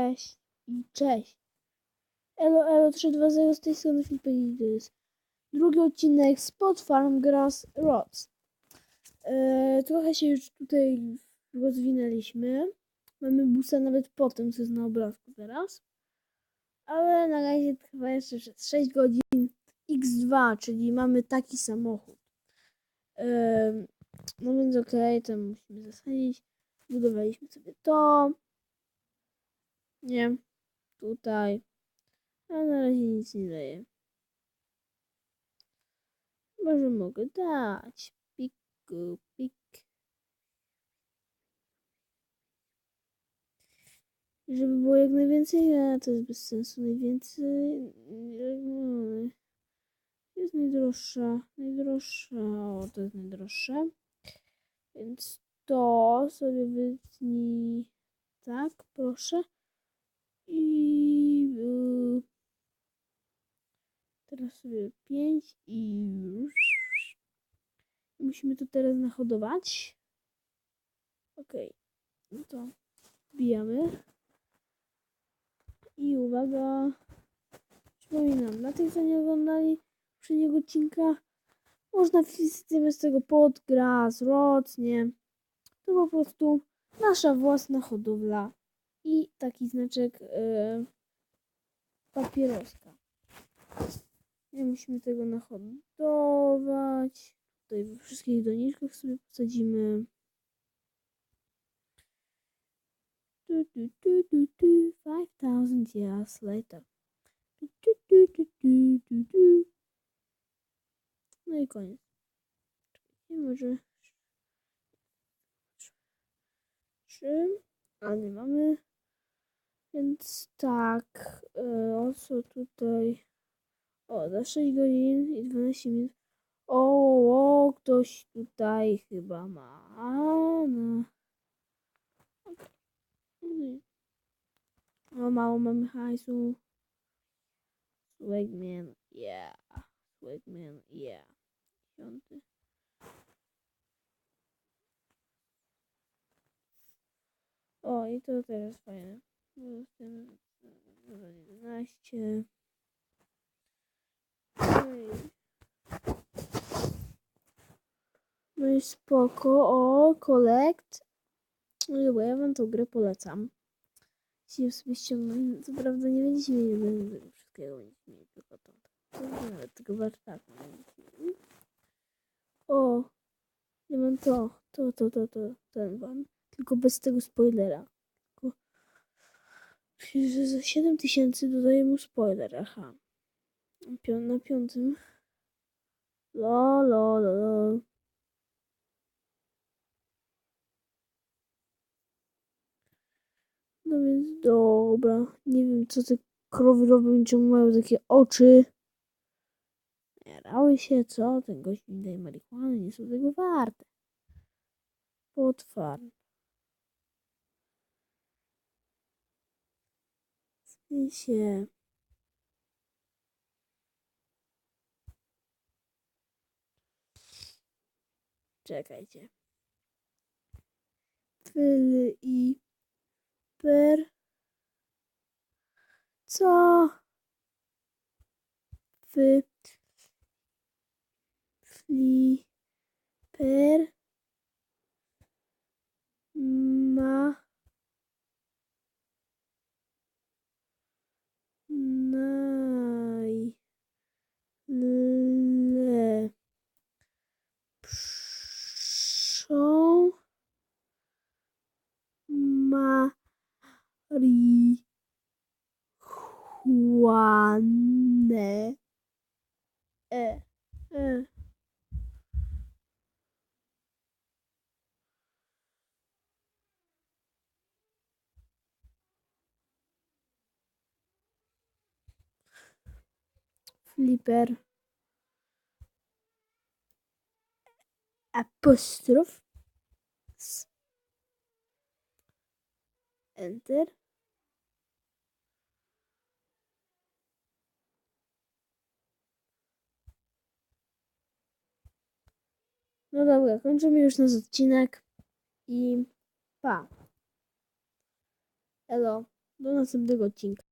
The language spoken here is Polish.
Cześć i cześć. Elo, elo 320 z tej strony Filipin jest drugi odcinek Spot Farm Grass Rods. E, trochę się już tutaj rozwinęliśmy. Mamy busa nawet po tym, co jest na obrazku teraz. Ale na razie trwa jeszcze przez 6 godzin X2, czyli mamy taki samochód. E, no więc okej, to musimy zasadzić. Budowaliśmy sobie to. Nie. Tutaj. A na razie nic nie daje. Może mogę dać. Piku, pik. Żeby było jak najwięcej, a to jest bez sensu. Najwięcej. mm, Jest najdroższa. Najdroższa. O, to jest najdroższe. Więc to sobie wytnij. Tak, proszę. I y, teraz sobie 5 i musimy to teraz nahodować. Ok, no to wbijamy. I uwaga, przypominam, dla tych co nie oglądali poprzedniego odcinka, można wpisać z tego pod, gras, rod, nie. To po prostu nasza własna hodowla i taki znaczek e, papieroska. Nie musimy tego nahodować. Tutaj we wszystkich doniczkach sobie posadzimy. Tu, tu, tu, tu, tu. 5000 years later. Tu, tu, tu, tu, tu, tu, tu. No i koniec. Czekajcie, może trzy, a nie mamy. Więc tak, e, o co tutaj? O, za 6 godzin i 12 minut. O, o, ktoś tutaj chyba ma. No. O, mało mamy hajsu. Swagman, yeah. Swagman, yeah. Piąty. O, i to teraz fajne. No, tym 11. Ej. No i spoko. O, collect. No bo ja wam tą grę polecam. Jeśli sobie ściągnąć, co prawda nie będziecie mieli tego wszystkiego, będziecie mieli tylko to. nawet tego warsztatu. nie. O, ja mam to, to, to, to, to, ten wam. Tylko bez tego spoilera. Że za 7000 dodaję mu spoiler, aha. Na pią- Na piątym. Lo, lo, lo, lo. No więc dobra. Nie wiem, co te krowy robią, czemu mają takie oczy. Jarały się, co? Ten gość mi daje marihuany, nie są tego warte. Potwarn. Się. Czekajcie. Fyl i per. Co? Fy. Fli. Per. Marie Juanne e. Flipper Apostrof. enter No dobra, kończymy już nasz odcinek i pa. Elo. do następnego odcinka.